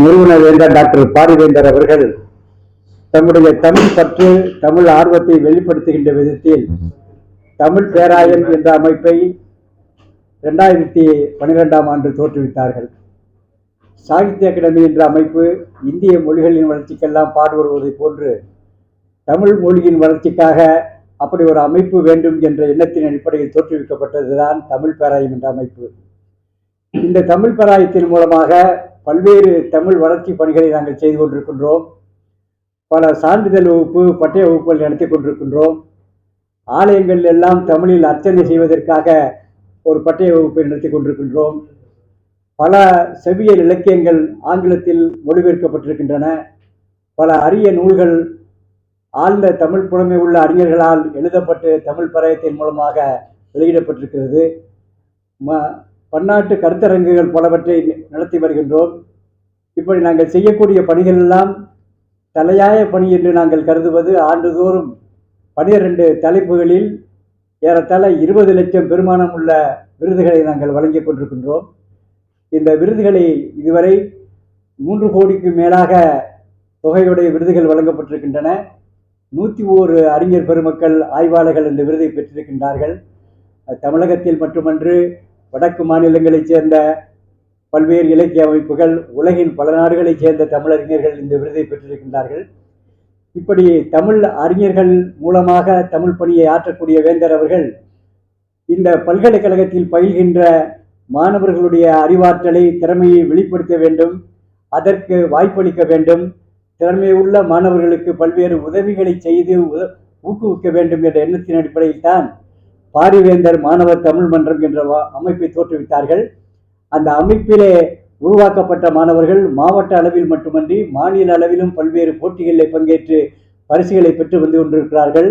நிறுவனர் வேந்தர் டாக்டர் பாரிவேந்தர் அவர்கள் தம்முடைய தமிழ் பற்று தமிழ் ஆர்வத்தை வெளிப்படுத்துகின்ற விதத்தில் தமிழ் பேராயம் என்ற அமைப்பை ரெண்டாயிரத்தி பன்னிரெண்டாம் ஆண்டு தோற்றுவித்தார்கள். சாகித்ய அகாடமி என்ற அமைப்பு இந்திய மொழிகளின் வளர்ச்சிக்கெல்லாம் பாடுபடுவதை போன்று தமிழ் மொழியின் வளர்ச்சிக்காக அப்படி ஒரு அமைப்பு வேண்டும் என்ற எண்ணத்தின் அடிப்படையில் தோற்றுவிக்கப்பட்டதுதான் தமிழ் பேராயம் என்ற அமைப்பு. இந்த தமிழ் பேராயத்தின் மூலமாக பல்வேறு தமிழ் வளர்ச்சி பணிகளை நாங்கள் செய்து கொண்டிருக்கின்றோம். பல சான்றிதழ் வகுப்பு பட்டய வகுப்புகள் நடத்தி கொண்டிருக்கின்றோம். ஆலயங்கள் எல்லாம் தமிழில் அர்ச்சனை செய்வதற்காக ஒரு பட்டய வகுப்பை நடத்தி கொண்டிருக்கின்றோம். பல செவியல் இலக்கியங்கள் ஆங்கிலத்தில் மொழிபெயர்க்கப்பட்டிருக்கின்றன. பல அரிய நூல்கள் ஆழ்ந்த தமிழ் புலமை உள்ள அறிஞர்களால் எழுதப்பட்டு தமிழ் பராயத்தின் மூலமாக வெளியிடப்பட்டிருக்கிறது. ம பன்னாட்டு கருத்தரங்குகள் பலவற்றை நடத்தி வருகின்றோம். இப்படி நாங்கள் செய்யக்கூடிய பணிகள் எல்லாம் தலையாய பணி என்று நாங்கள் கருதுவது. ஆண்டுதோறும் பனிரெண்டு தலைப்புகளில் ஏறத்தாழ இருபது லட்சம் பெருமானம் உள்ள விருதுகளை நாங்கள் வழங்கிக் கொண்டிருக்கின்றோம். இந்த விருதுகளை இதுவரை மூன்று கோடிக்கு மேலாக தொகையுடைய விருதுகள் வழங்கப்பட்டிருக்கின்றன. நூற்றி ஓரு அறிஞர் பெருமக்கள் ஆய்வாளர்கள் இந்த விருதை பெற்றிருக்கின்றார்கள். தமிழகத்தில் மட்டுமன்று வடக்கு மாநிலங்களைச் சேர்ந்த பல்வேறு இலக்கிய அமைப்புகள் உலகின் பல நாடுகளைச் சேர்ந்த தமிழறிஞர்கள் இந்த விருதை பெற்றிருக்கின்றார்கள். இப்படி தமிழ் அறிஞர்கள் மூலமாக தமிழ் பணியை ஆற்றக்கூடிய வேந்தர் அவர்கள் இந்த பல்கலைக்கழகத்தில் பயில்கின்ற மாணவர்களுடைய அறிவாற்றலை திறமையை வெளிப்படுத்த வேண்டும் அதற்கு வாய்ப்பளிக்க வேண்டும் திறமையுள்ள மாணவர்களுக்கு பல்வேறு உதவிகளை செய்து ஊக்குவிக்க வேண்டும் என்ற எண்ணத்தின் அடிப்படையில் தான் பாரிவேந்தர் மாணவர் தமிழ் மன்றம் என்ற அமைப்பை தோற்றுவித்தார்கள். அந்த அமைப்பிலே உருவாக்கப்பட்ட மாணவர்கள் மாவட்ட அளவில் மட்டுமன்றி மாநில அளவிலும் பல்வேறு போட்டிகளில் பங்கேற்று பரிசுகளை பெற்று வந்து கொண்டிருக்கிறார்கள்.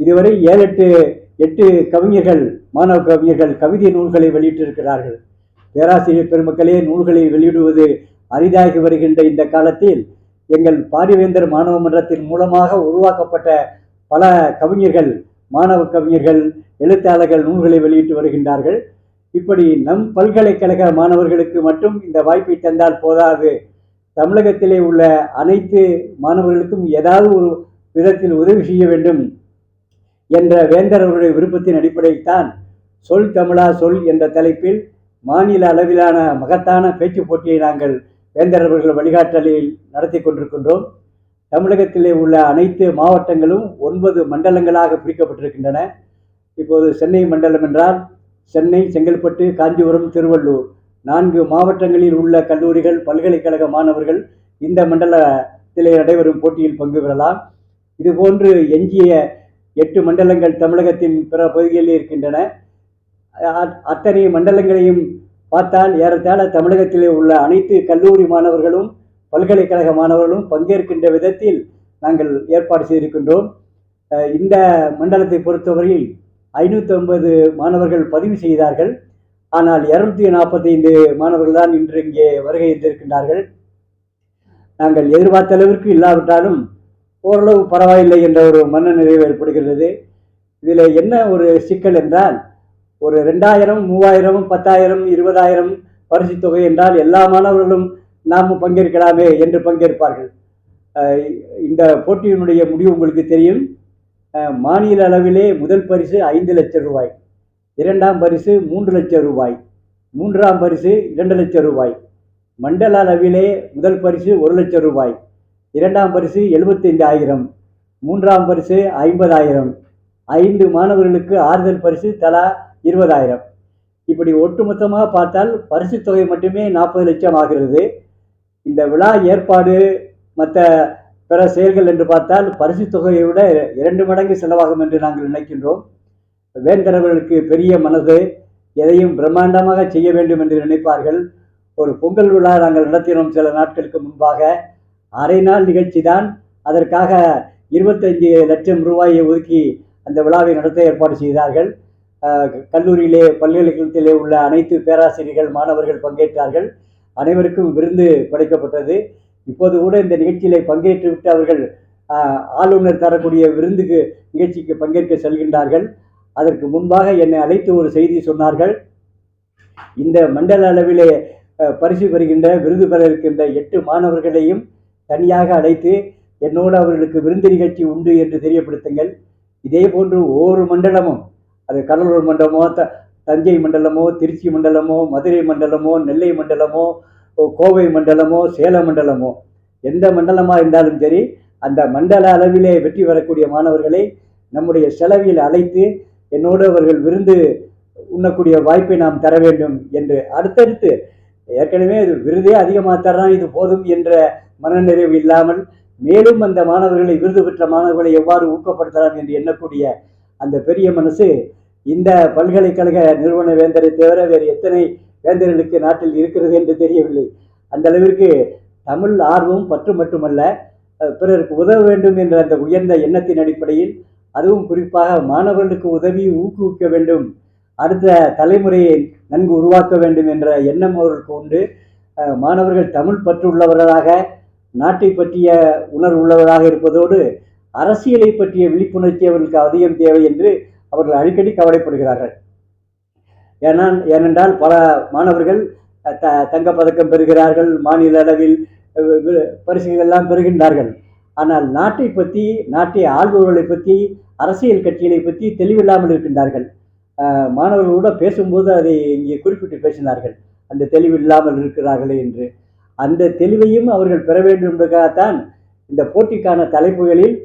இதுவரை ஏழு எட்டு எட்டு கவிஞர்கள் மாணவ கவிஞர்கள் கவிதை நூல்களை வெளியிட்டிருக்கிறார்கள். பேராசிரியர் பெருமக்களே நூல்களை வெளியிடுவது அரிதாகி வருகின்ற இந்த காலத்தில் எங்கள் பாரிவேந்தர் மாணவ மன்றத்தின் மூலமாக உருவாக்கப்பட்ட பல கவிஞர்கள் மாணவ கவிஞர்கள் எழுத்தாளர்கள் நூல்களை வெளியிட்டு வருகின்றார்கள். இப்படி நம் பல்கலைக்கழக மாணவர்களுக்கு மட்டும் இந்த வாய்ப்பை தந்தால் போதாது. தமிழகத்திலே உள்ள அனைத்து மாணவர்களுக்கும் ஏதாவது ஒரு விதத்தில் உதவி செய்ய வேண்டும் என்ற வேந்தர் அவருடைய விருப்பத்தின் அடிப்படையில் தான் சொல் தமிழா சொல் என்ற தலைப்பில் மாநில அளவிலான மகத்தான பேச்சு போட்டியை நாங்கள் வேந்தர் அவர்கள் வழிகாட்டலில் நடத்தி கொண்டிருக்கின்றோம். தமிழகத்திலே உள்ள அனைத்து மாவட்டங்களும் ஒன்பது மண்டலங்களாக பிரிக்கப்பட்டிருக்கின்றன. இப்போது சென்னை மண்டலம் என்றால் சென்னை செங்கல்பட்டு காஞ்சிபுரம் திருவள்ளூர். நான்கு மாவட்டங்களில் உள்ள கல்லூரிகள் பல்கலைக்கழக மாணவர்கள் இந்த மண்டலத்திலே நடைபெறும் போட்டியில் பங்கு பெறலாம். இதுபோன்று எஞ்சிய எட்டு மண்டலங்கள் தமிழகத்தின் பிற பகுதிகளில் இருக்கின்றன. அத்தனை மண்டலங்களையும் பார்த்தால் ஏறத்தாழ தமிழகத்திலே உள்ள அனைத்து கல்லூரி மாணவர்களும் பல்கலைக்கழக மாணவர்களும் பங்கேற்கின்ற விதத்தில் நாங்கள் ஏற்பாடு செய்திருக்கின்றோம். இந்த மண்டலத்தை பொறுத்தவரையில் ஐநூற்றி ஐம்பது மாணவர்கள் பதிவு செய்தார்கள். ஆனால் இரநூத்தி நாற்பத்தைந்து மாணவர்கள் தான் இன்று இங்கே வருகை இருந்திருக்கின்றார்கள் நாங்கள் எதிர்பார்த்த அளவிற்கு இல்லாவிட்டாலும் ஓரளவு பரவாயில்லை என்ற ஒரு மன நிறைவு ஏற்படுகிறது இதில் என்ன ஒரு சிக்கல் என்றால் ஒரு ரெண்டாயிரம் மூவாயிரம் பத்தாயிரம் இருபதாயிரம் பரிசு தொகை என்றால் எல்லா மாணவர்களும் நாம் பங்கேற்கலாமே என்று பங்கேற்பார்கள். இந்த போட்டியினுடைய முடிவு உங்களுக்கு தெரியும். மாநில அளவிலே முதல் பரிசு ஐந்து லட்சம் ரூபாய் இரண்டாம் பரிசு மூன்று லட்சம் ரூபாய் மூன்றாம் பரிசு இரண்டு லட்சம் ரூபாய் மண்டல அளவிலே முதல் பரிசு ஒரு லட்சம் ரூபாய் இரண்டாம் பரிசு எழுபத்தைந்து ஆயிரம் மூன்றாம் பரிசு ஐம்பதாயிரம் ஐந்து மாணவர்களுக்கு ஆறுதல் பரிசு தலா இருபதாயிரம். இப்படி ஒட்டுமொத்தமாக பார்த்தால் பரிசு தொகை மட்டுமே நாற்பது லட்சம் ஆகிறது. இந்த விழா ஏற்பாடு மற்ற பிற செயல்கள் என்று பார்த்தால் பரிசு தொகையை விட இரண்டு மடங்கு செலவாகும் என்று நாங்கள் நினைக்கின்றோம். வேந்தரவர்களுக்கு பெரிய மனது எதையும் பிரம்மாண்டமாக செய்ய வேண்டும் என்று நினைப்பார்கள். ஒரு பொங்கல் விழா நாங்கள் நடத்தினோம் சில நாட்களுக்கு முன்பாக. அரை நாள் நிகழ்ச்சி தான். அதற்காக இருபத்தஞ்சு லட்சம் ரூபாயை ஒதுக்கி அந்த விழாவை நடத்த ஏற்பாடு செய்தார்கள். கல்லூரியிலே பல்கலைக்கழகத்திலே உள்ள அனைத்து பேராசிரியர்கள் மாணவர்கள் பங்கேற்றார்கள். அனைவருக்கும் விருந்து படைக்கப்பட்டது. இப்போது கூட இந்த நிகழ்ச்சியில் பங்கேற்று விட்டு அவர்கள் ஆளுநர் தரக்கூடிய விருந்துக்கு நிகழ்ச்சிக்கு பங்கேற்க செல்கின்றார்கள். அதற்கு முன்பாக என்னை அழைத்து ஒரு செய்தி சொன்னார்கள். இந்த மண்டல அளவிலே பரிசு பெறுகின்ற விருது பெற இருக்கின்ற எட்டு மாணவர்களையும் தனியாக அழைத்து என்னோடு அவர்களுக்கு விருந்து நிகழ்ச்சி உண்டு என்று தெரியப்படுத்துங்கள். இதே போன்று ஒவ்வொரு மண்டலமும் அது கடலூர் மண்டலமோ த தஞ்சை மண்டலமோ திருச்சி மண்டலமோ மதுரை மண்டலமோ நெல்லை மண்டலமோ கோவை மண்டலமோ சேலம் மண்டலமோ எந்த மண்டலமாக இருந்தாலும் சரி அந்த மண்டல அளவிலே வெற்றி பெறக்கூடிய மாணவர்களை நம்முடைய செலவில் அழைத்து என்னோடு அவர்கள் விருந்து உண்ணக்கூடிய வாய்ப்பை நாம் தர வேண்டும் என்று அடுத்தடுத்து ஏற்கனவே இது விருதே அதிகமாக தரலாம் இது போதும் என்ற மனநிறைவு இல்லாமல் மேலும் அந்த மாணவர்களை விருது பெற்ற மாணவர்களை எவ்வாறு ஊக்கப்படுத்தலாம் என்று எண்ணக்கூடிய அந்த பெரிய மனசு இந்த பல்கலைக்கழக நிறுவன வேந்தரை தவிர வேறு எத்தனை வேந்தர்களுக்கு நாட்டில் இருக்கிறது என்று தெரியவில்லை. அந்த அளவிற்கு தமிழ் ஆர்வம் பற்று மட்டுமல்ல பிறருக்கு உதவ வேண்டும் என்ற அந்த உயர்ந்த எண்ணத்தின் அடிப்படையில் அதுவும் குறிப்பாக மாணவர்களுக்கு உதவி ஊக்குவிக்க வேண்டும். அடுத்த தலைமுறையை நன்கு உருவாக்க வேண்டும் என்ற எண்ணம் அவர்களுக்கு உண்டு. மாணவர்கள் தமிழ் பற்று உள்ளவர்களாக நாட்டை பற்றிய உணர்வு உள்ளவராக இருப்பதோடு அரசியலை பற்றிய விழிப்புணர்ச்சி அவர்களுக்கு அதிகம் தேவை என்று அவர்கள் அடிக்கடி கவலைப்படுகிறார்கள். ஏன்னா ஏனென்றால் பல மாணவர்கள் த தங்கப்பதக்கம் பெறுகிறார்கள் மாநில அளவில் பரிசுகளெல்லாம் பரிசுகள் எல்லாம் பெறுகின்றார்கள். ஆனால் நாட்டை பற்றி நாட்டை ஆள்பவர்களை பற்றி அரசியல் கட்சிகளை பற்றி தெளிவில்லாமல் இருக்கின்றார்கள். மாணவர்களோட பேசும்போது அதை இங்கே குறிப்பிட்டு பேசினார்கள். அந்த தெளிவு இல்லாமல் இருக்கிறார்களே என்று. அந்த தெளிவையும் அவர்கள் பெற வேண்டும் என்பதற்காகத்தான் இந்த போட்டிக்கான தலைப்புகளில்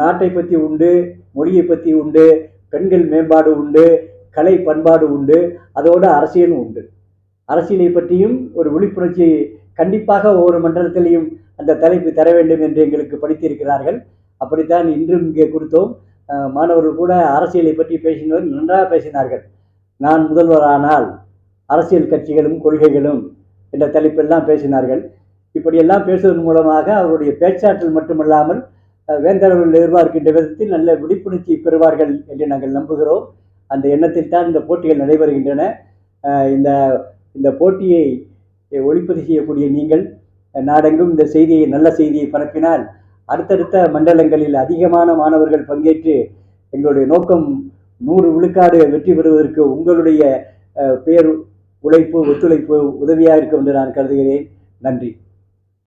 நாட்டை பற்றி உண்டு மொழியை பற்றி உண்டு பெண்கள் மேம்பாடு உண்டு கலை பண்பாடு உண்டு அதோடு அரசியலும் உண்டு. அரசியலை பற்றியும் ஒரு விழிப்புணர்ச்சி கண்டிப்பாக ஒவ்வொரு மண்டலத்திலையும் அந்த தலைப்பு தர வேண்டும் என்று எங்களுக்கு படித்திருக்கிறார்கள். அப்படித்தான் இன்றும் இங்கே கொடுத்தோம் மாணவர்கள் கூட அரசியலை பற்றி பேசினவர் நன்றாக பேசினார்கள். நான் முதல்வரானால் அரசியல் கட்சிகளும் கொள்கைகளும் என்ற தலைப்பெல்லாம் பேசினார்கள். இப்படியெல்லாம் பேசுவதன் மூலமாக அவருடைய பேச்சாற்றல் மட்டுமல்லாமல் அஹ், வேந்தர்கள் எதிர்பார்க்கின்ற விதத்தில் நல்ல விழிப்புணர்ச்சி பெறுவார்கள் என்று நாங்கள் நம்புகிறோம். அந்த எண்ணத்தில் தான் இந்த போட்டிகள் நடைபெறுகின்றன. இந்த இந்த போட்டியை ஒளிப்பதிவு செய்யக்கூடிய நீங்கள் நாடெங்கும் இந்த செய்தியை நல்ல செய்தியை பரப்பினால் அடுத்தடுத்த மண்டலங்களில் அதிகமான மாணவர்கள் பங்கேற்று எங்களுடைய நோக்கம் நூறு விழுக்காடு வெற்றி பெறுவதற்கு உங்களுடைய பேர் உழைப்பு ஒத்துழைப்பு உதவியாக இருக்கும் என்று நான் கருதுகிறேன். நன்றி.